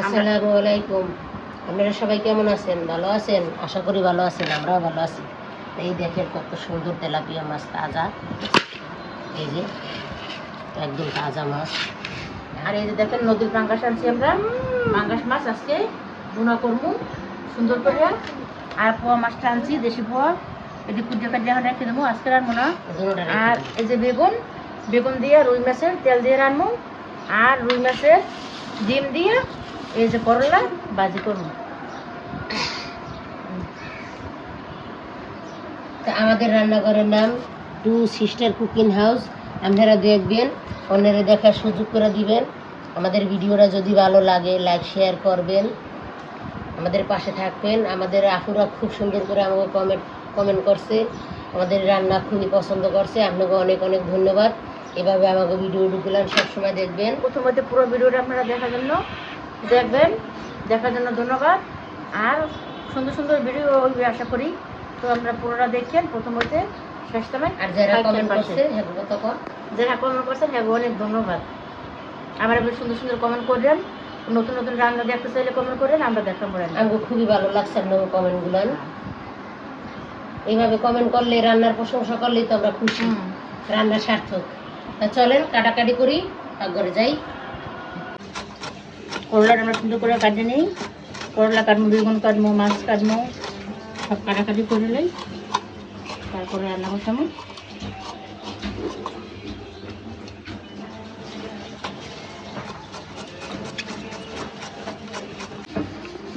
আসসালামু আলাইকুম। আপনারা সবাই কেমন আছেন? ভালো আছেন? আশা করি ভালো আছেন আমরাও ভালো আছি। এই দেখেন কত সুন্দর তেলাপিয়া মাছ তাজা। এই যে একদম তাজা মাছ। আর এই যে দেখেন নদীর পাঙ্গাস আনছি আমরা। পাঙ্গাস মাছ আজকে বুনা করব সুন্দর করে। আর পোয়া মাছটা আনছি দেশি পোয়া। এটি কুদ্দে কাটিয়ে রেখে দেবো আজকে রান্না না। আর এই যে বেগুন বেগুন দিয়ে রুই মাছের তেল দিয়ে রান্নু আর রুই মাছের ডিম দিয়ে এই যে করলা, বাজি করুন তা আমাদের রান্নাঘরের নাম টু সিস্টার কুকিং হাউস। আপনারা দেখবেন, অন্যরা দেখার সুযোগ করে দিবেন। আমাদের ভিডিওটা যদি ভালো লাগে, লাইক, শেয়ার করবেন। আমাদের পাশে থাকবেন। আমাদের আপুরা খুব সুন্দর করে আমাকে কমেন্ট কমেন্ট করছে। আমাদের রান্না খুবই পছন্দ করছে। আপনাকে অনেক অনেক ধন্যবাদ। এভাবে আমাকে ভিডিও ঢুকলেন সবসময় দেখবেন। প্রথমত পুরো ভিডিওটা আপনারা দেখার জন্য দেখবেন দেখার জন্য ধন্যবাদ। আর সুন্দর সুন্দর ভিডিও আশা করি। তো আমরা পুরোটা দেখেন প্রথমত শেষ সময় আর যারা কমেন্ট। করছে যারা কমেন্ট করছেন হ্যাঁ অনেক ধন্যবাদ। আমার সুন্দর সুন্দর কমেন্ট করলেন নতুন নতুন রান্না দেখতে চাইলে কমেন্ট করেন আমরা দেখাবো আমাকে খুবই ভালো লাগছে আপনাকে কমেন্টগুলো এইভাবে কমেন্ট করলে রান্নার প্রশংসা করলেই তো আমরা খুশি। রান্না সার্থক। তা চলেন কাটাকাটি করি ঘরে যাই। করলাটা আমরা সুন্দর করে কাটে নিই। করলা কাটবো, বেগুন কাটবো, মাছ কাটবো, সব কাটাকাটি করে নেই। তারপরে রান্না বসাবো।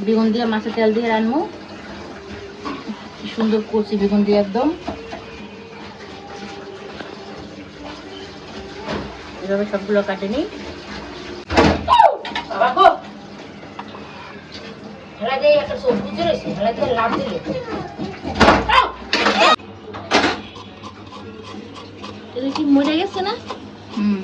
বেগুন দিয়ে মাছের তেল দিয়ে রান্নবো। কি সুন্দর কচি বেগুন দিয়ে একদম। এভাবে সবগুলো কাটে নিই। হেলা দিয়ে একটা সবজি রয়েছে হেলা দিয়ে লাভ দিলে। এটা কি মরে গেছে না? হুম।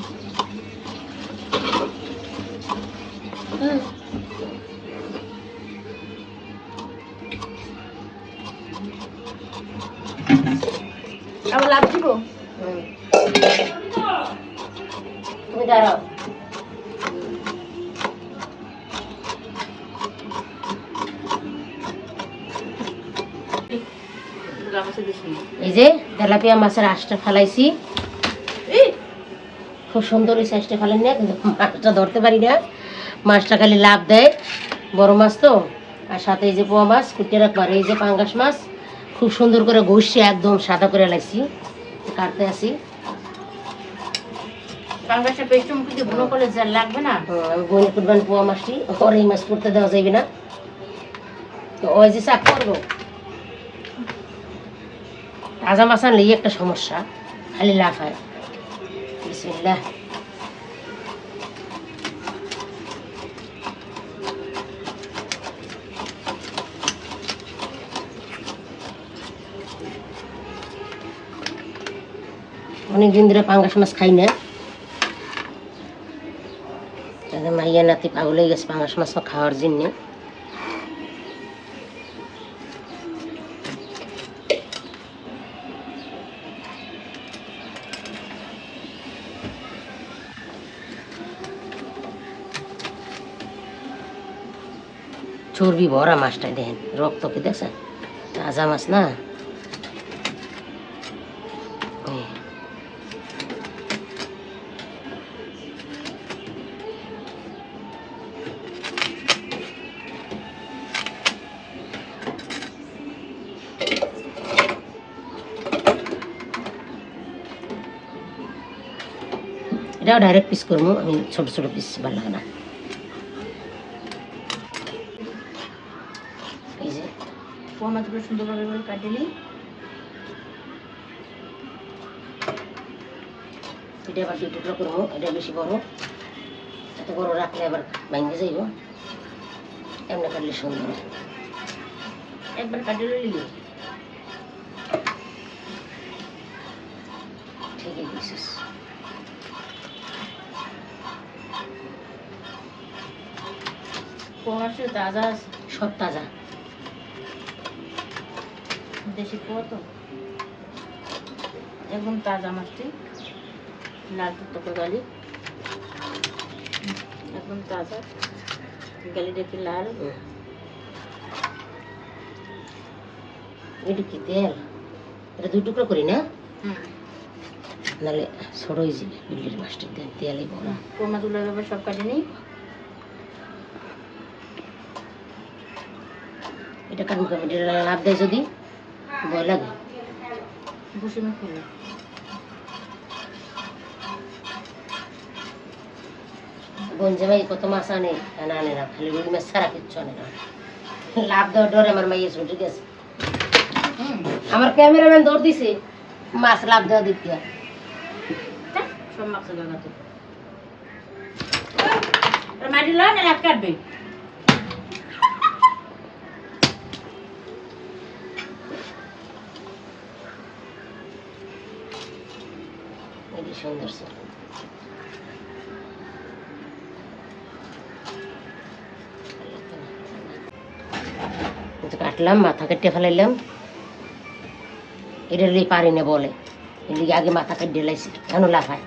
এই যে তেলাপিয়া মাছের আঁশটা ফেলাইছি। খুব সুন্দর এই সাইজটা ফেলেন না কিন্তু মাছটা ধরতে পারি না। মাছটা খালি লাভ দেয়। বড় মাছ তো। আর সাথে এই যে পোয়া মাছ কুটে রাখবার। এই যে পাঙ্গাস মাছ খুব সুন্দর করে ঘষে একদম সাদা করে লাইছি। কাটতে আসি পাঙ্গাসের পেস্ট মুখে দিয়ে করলে লাগবে না? আমি বইনে কুটবান পোয়া মাছটি। ওর এই মাছ করতে দেওয়া যাবে না। তো ওই যে চাক করব। তাজা মাছ আনলে এই একটা সমস্যা। খালি লাভ হয় বিসমিল্লাহ। অনেক দিন ধরে পাঙ্গাস মাছ খাই না। মাইয়া নাতি পাগল হয়ে গেছে পাঙ্গাস মাছ খাওয়ার জন্যে। চর্বি ভরা মাছটাই দেখেন, রক্ত কি দেখছেন তাজা মাছ না। এটাও ডাইরেক্ট পিস করব, আমি ছোট ছোট পিস ভালো লাগে না এই যে পোয়া মাছগুলো সুন্দরভাবে করে কাটে নিই। এটা আবার দুই টুকরো করব এটা বেশি বড়। এত বড় রাখলে আবার ভাঙে যাইব। এমনি কাটলে সুন্দর। একবার কাটে নিলি ঠিকই দিছিস পোয়া তাজা সব তাজা। দেশি পোয়া তো একদম তাজা মাছটি লাল টুকটো করে গালি। একদম তাজা গালিটা কি লাল। এটা কি তেল? এটা দুই টুকরো করি না? নাহলে ছোট হয়ে যাবে বিল্লির মাছটা দেন তেলই বড় পোয়া মাছগুলো এভাবে সব কাটে নিই এটা কারণ এটা লাভ দেয় যদি? ভয় লাগে বসে মেখে ফেলে গঞ্জে ভাই কত মাছ আনে? আনে আনে না খালি রুই মাছ ছাড়া কিচ্ছু আনে না। লাভ দেওয়ার ডরে আমার মাইয়ে ছুটে গেছে। আমার ক্যামেরাম্যান দৌড় দিছে, মাছ লাভ দেওয়া দিতে সব মাছের গাগাতে মাটি কাটবে? সুন্দর ছিল কাটলাম, মাথা কেটে ফেলাইলাম। এটা লিয়ে পারি না বলে, এদিকে আগে মাথা কেটে লাইছি, কেন লাফায়?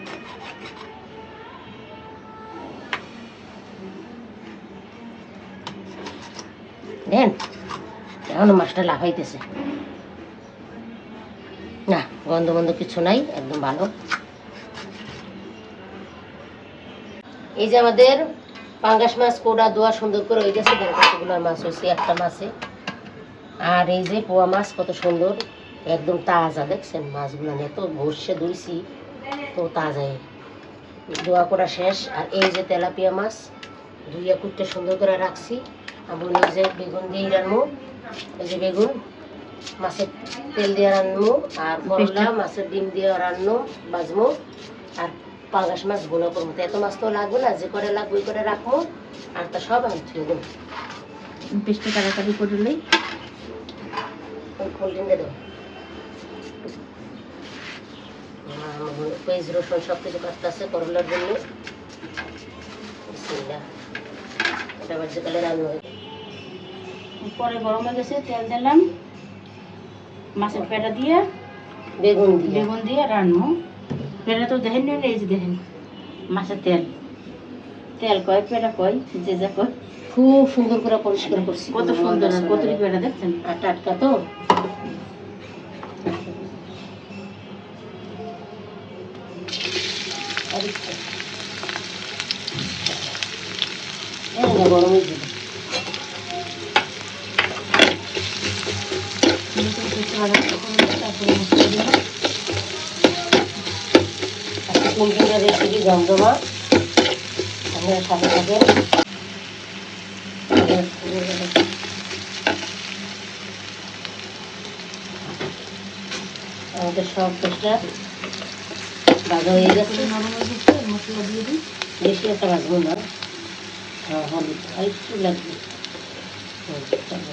দেন, এখনও মাছটা লাফাইতেছে। না, গন্ধ বন্ধ কিছু নাই, একদম ভালো। এই যে আমাদের পাঙ্গাস মাছ কোড়া দোয়া সুন্দর করে হয়ে গেছে। কতগুলো মাছ হয়েছে একটা মাছে। আর এই যে পোয়া মাছ কত সুন্দর একদম তাজা দেখছেন? মাছগুলো এত বসে ধুইছি তো তাজাই। দোয়া করা শেষ। আর এই যে তেলাপিয়া মাছ ধুইয়া কুটতে সুন্দর করে রাখছি। আর বলি যে বেগুন দিয়ে রান্নু এই যে বেগুন মাছের তেল দিয়ে রান্নু আর করলা মাছের ডিম দিয়ে রান্নু বাজমু আর পাঙ্গাস মাছ গুঁড়ো করব এত মাছ তো লাগবে না যে করে লাগবে ওই করে রাখব আর তা সব আমি থুয়ে দেবো। পেস্টে কাটাকাটি করলেই ওই কোল্ড ড্রিঙ্কে দেবো। পেঁয়াজ রসুন সব কিছু কাটতে আছে করলার জন্য। এটা আবার সকালে রান্না হবে। পরে গরম হয়ে গেছে তেল দিলাম। মাছের পেটা দিয়ে বেগুন দিয়ে। বেগুন দিয়ে রান্না পেটা তো দেখেন নি এই যে দেখেন, মাছের তেল। তেল কয় পেটা কয়, যে যা কয়, খুব সুন্দর করে পরিষ্কার করছি। কত সুন্দর কতটি পেটা দেখছেন? আর টাটকা তো। গরম হয়ে যাবে। কুমড়োর রেসিপি জমজমা। আপনারা সাথে থাকেন আমাদের সব পেস্টটা ভাজা হয়ে গেছে। মশলা দিয়ে দিই বেশি একটা ভাজবো না। হ্যাঁ হলুদ। আর একটু লাগবে হুম, চলো।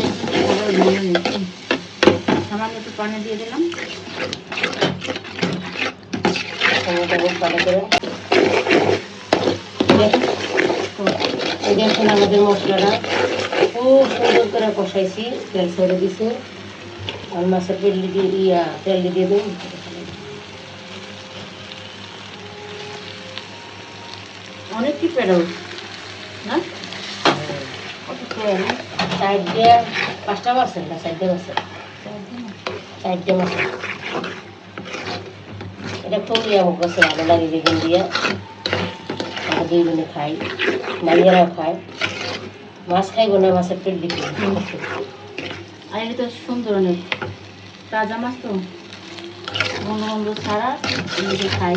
ধুয়ে। সামান্য একটু পানি দিয়ে দিলাম। ভালো করে এই দেখুন আমাদের মশলাটা। খুব সুন্দর করে কষাইছি তেল ছেড়ে দিছে। আর মাছের তেল দিয়ে ইয়া তেল দিয়ে দিন অনেক কি পেড়াও না? কত সাইড দিয়ে পাঁচটা মাছ না মাছ সাইড দিয়ে মাছ এটা খুবই আমার কাছে ভালো লাগে বেগুন দিয়ে। দুই জনে খাই মাইয়ারাও খায়। মাছ খাইব না, মাছের পেট দিতে আর এটা তো সুন্দর অনেক। তাজা মাছ তো। বন্ধু বন্ধু ছাড়া এদিকে খাই।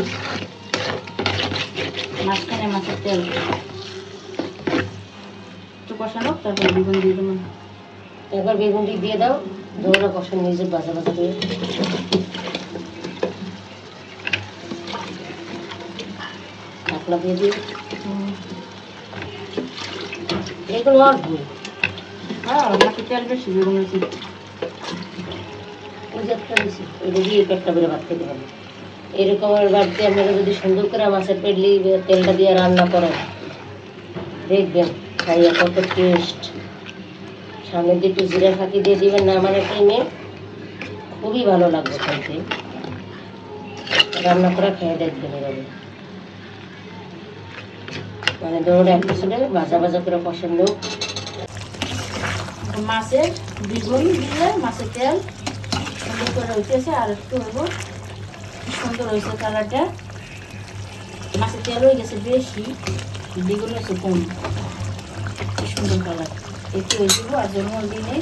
মাঝখানে মাছের তেল। একটু কষানো তারপর বেগুন দিয়ে দেবো এবার বেগুনটি দিয়ে দাও। দৌড়া কষা নিয়ে যে বাজা বাজা করে। হ্যাঁ এরকম আপনারা যদি সুন্দর করে মাছের পেটলি তেলটা দিয়ে রান্না করেন দেখবেন খাইয়া কত টেস্ট সামনের দিকে একটু জিরা ফাঁকি দিয়ে দিবেন না আমার টাইমে খুবই ভালো লাগবে খাইতে রান্না করা খেয়ে দেখবেন এভাবে। মানে ধরুন এক পিছনে ভাজা ভাজা করে পছন্দ। মাছের দ্বিগুণ দিলে মাছের তেল সুন্দর করে হইতেছে আর একটু হইব সুন্দর হয়েছে কালারটা। মাছের তেল হয়ে গেছে বেশি, দ্বিগুণ হয়েছে কম। সুন্দর কালার। একটু দিব আর জন্য দিনে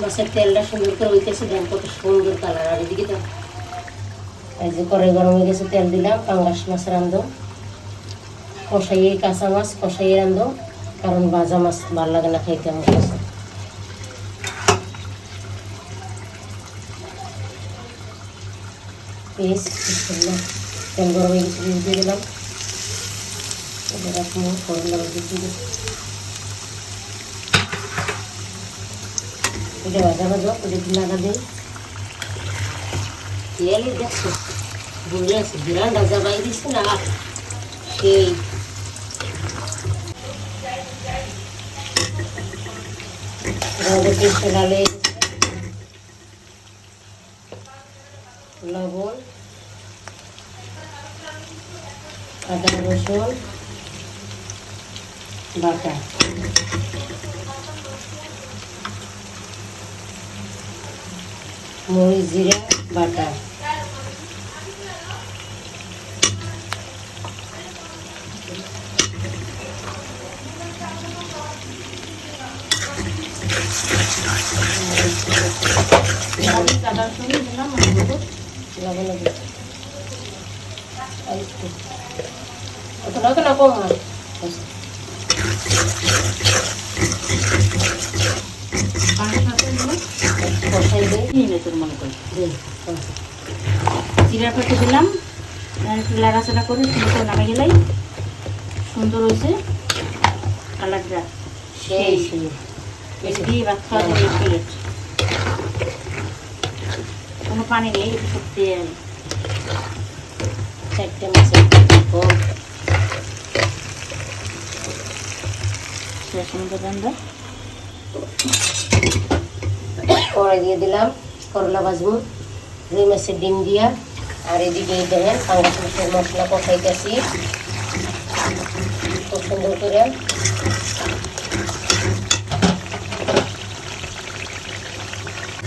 মাছের তেলটা সুন্দর করে হইতেছে দেন কত সুন্দর কালার আর এদিকে তো এই যে কড়াই গরম হয়ে গেছে, তেল দিলাম, পাঙ্গাস মাছ রান্ধো কষাইয়ে কাঁচা মাছ কষাইয়ে রান্ধো কারণ ভাজা মাছ ভালো লাগে না খাইতে আমার কাছে বিসমিল্লাহ। তেল গরম হয়ে গেছে, দিয়ে দিলাম এবার রাখব করলা দিয়ে দিই। এটা ভাজা ভাজা একটু লাগা দিই। তেল দেখছ? বুঝে আছে বিরাট ভাজা বাই দিচ্ছে না? সেই। রাজা লবণ, আদা রসুন, বাটা। মরিচ জিরা বাটা। আদা রসুন দিলাম আর হলুদ। লবণ দিই। আর একটু। অত লাগে না কম হয় পানি সাথে দিলাম তোর মনে করি। জিরা ফেটে দিলাম। একটু লাড়াচাড়া করে সুন্দর নামে গেলেই সুন্দর হয়েছে। কালারটা সেই সেই। দিয়ে ভাত খাওয়া যাবে কোনো পানি নেই তেল চারটে মাছের শেষ কড়াই দিয়ে দিলাম, করলা ভাজবো, রুই মাছের ডিম দিয়া। আর এদিকে দেখেন, পাঙ্গাস মশলা কষাইতেছি। খুব সুন্দর করে।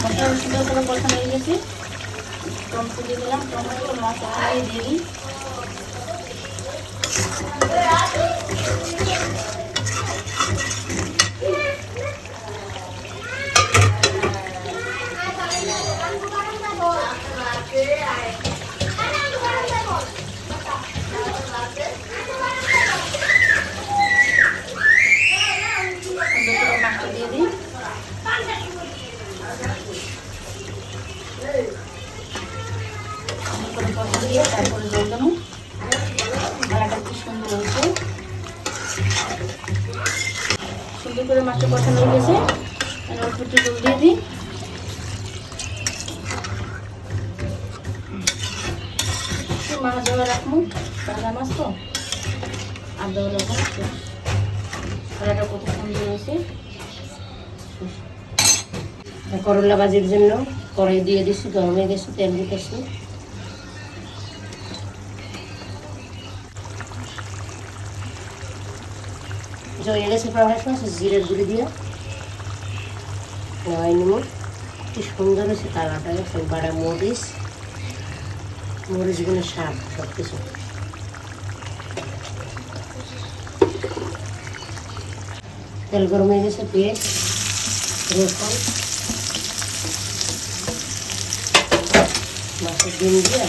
মশলা করে দিয়ে দিলাম টমেটো মশলা দিয়ে দিই সুন্দর করে মাছটা দিয়ে দিই করে কষা দিয়ে তারপরে জল দেবো মালাটা কি সুন্দর হয়েছে সুন্দর করে মাছটা কষানো হয়ে গেছে অল্প একটু জল দিয়ে দিই। তো। আর করলা ভাজির জন্য কড়াই দিয়ে দিছি, গরম গেছে তেল দিতেছি। জয়ে গেছে পাহাড় মাছ, জিরের গুঁড়ি দিয়ে। নামাই নেব কি সুন্দর হয়েছে কালারটা গেছে বাড়া মরিচ। মরিচগুলো স্বাদ সব কিছু তেল গরম হয়ে গেছে, পেঁয়াজ, রসুন। মাছের ডিম দিয়ে।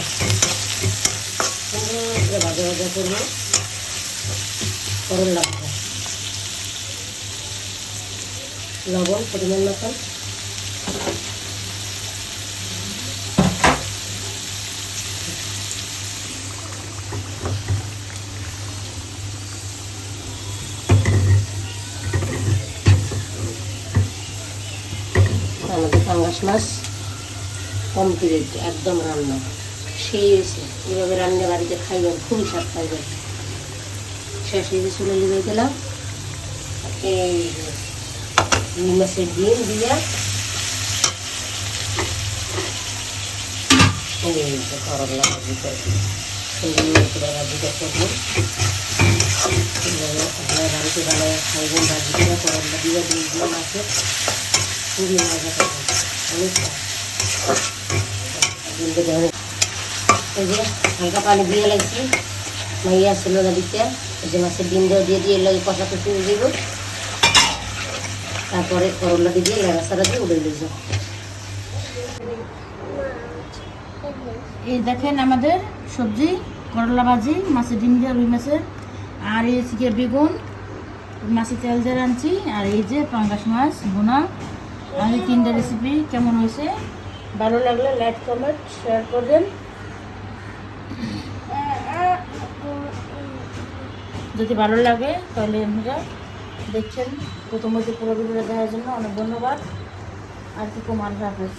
সুন্দর ভাজা ভাজা করব। করলা লবণ, পরিমাণ মতন। আমাদের পাঙ্গাস মাছ কমপ্লিট একদম রান্না। খেয়েছে এভাবে রান্না বাড়িতে খাইবেন খুবই স্বাদ খাইবেন শেষ হয়ে চলে গেলাম। এই যে রুই মাছের ডিম দিয়া এই যে করলা ভাজি করব সুন্দর করে ভাজিটা করব এইভাবে আপনার বাড়িতে ভালো খাইবেন ভাজি করে করলা দিয়ে ডিম দিয়ে মাছের খুবই মজা পাবেন অনেক স্বাদ। ডিমটা দেওয়া এই যে হালকা পানি দিয়ে লাগছি মাইয়া ছিল না দিতে এই যে মাছের ডিম দেওয়া দিয়ে দিয়ে লাগে কষা কষি দিব তারপরে করলা দিয়ে লেড়াচাড়া দিয়ে উড়ে দিয়েছে। এই দেখেন আমাদের সবজি, করলা ভাজি, মাছের ডিম দিয়ে রুই মাছের, আর এই হচ্ছে বেগুন, মাছের তেল দিয়ে রাঁধছি, আর এই যে পাঙ্গাস মাছ বোনা আর এই তিনটা রেসিপি কেমন হয়েছে? ভালো লাগলে লাইক কমেন্ট শেয়ার করবেন। যদি ভালো লাগে তাহলে আপনারা দেখছেন। প্রথম প্রথমত পুরো ভিডিওটা দেখার জন্য অনেক ধন্যবাদ। আর কি কুমার হাফেজ